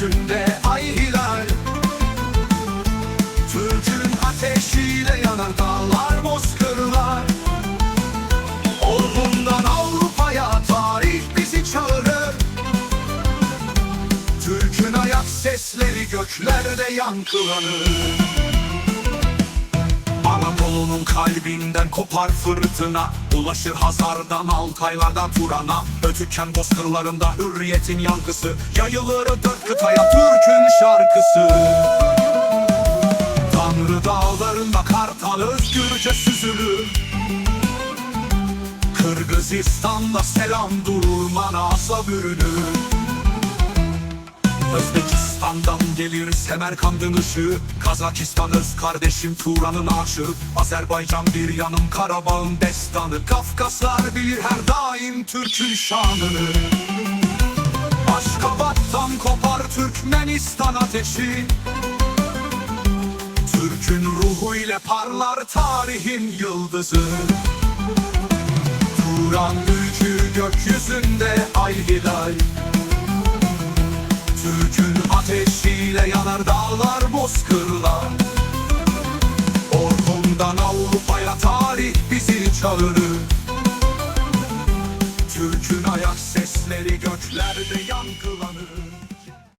gökyüzünde ay hilal Türk'ün ateşiyle yanan dağlar bozkırlar Orhun'dan Avrupa'ya tarih bizi çağırır. Türk'ün ayak sesleri göklerde yankılanır. Anadolu'nun kalbinden kopar fırtına. Ulaşır Hazar'dan Altaylardan Turan'a. Ötüken bozkırlarında hürriyetin yankısı. Yayılır dört kıtaya Türk'ün şarkısı. Tanrı dağlarında kartal özgürce süzülür. Kırgızistan'da selam durur manasa bürünür Özbekistan'dan gelir Semerkand'ın ışığı. Kazakistan öz kardeşim Turan'ın aşığı. Azerbaycan bir yanım Karabağ'ın destanı. Kafkaslar bilir her daim Türk'ün şanını. Aşkabat'tan kopar Türkmenistan ateşi. Türk'ün ruhu ile parlar tarihin yıldızı. Turan ülkü gökyüzünde ay hilal yanar dağlar bozkırlar Orhun'dan Avrupa'ya tarih bizi çağırır. Türk'ün ayak sesleri göklerde yankılanır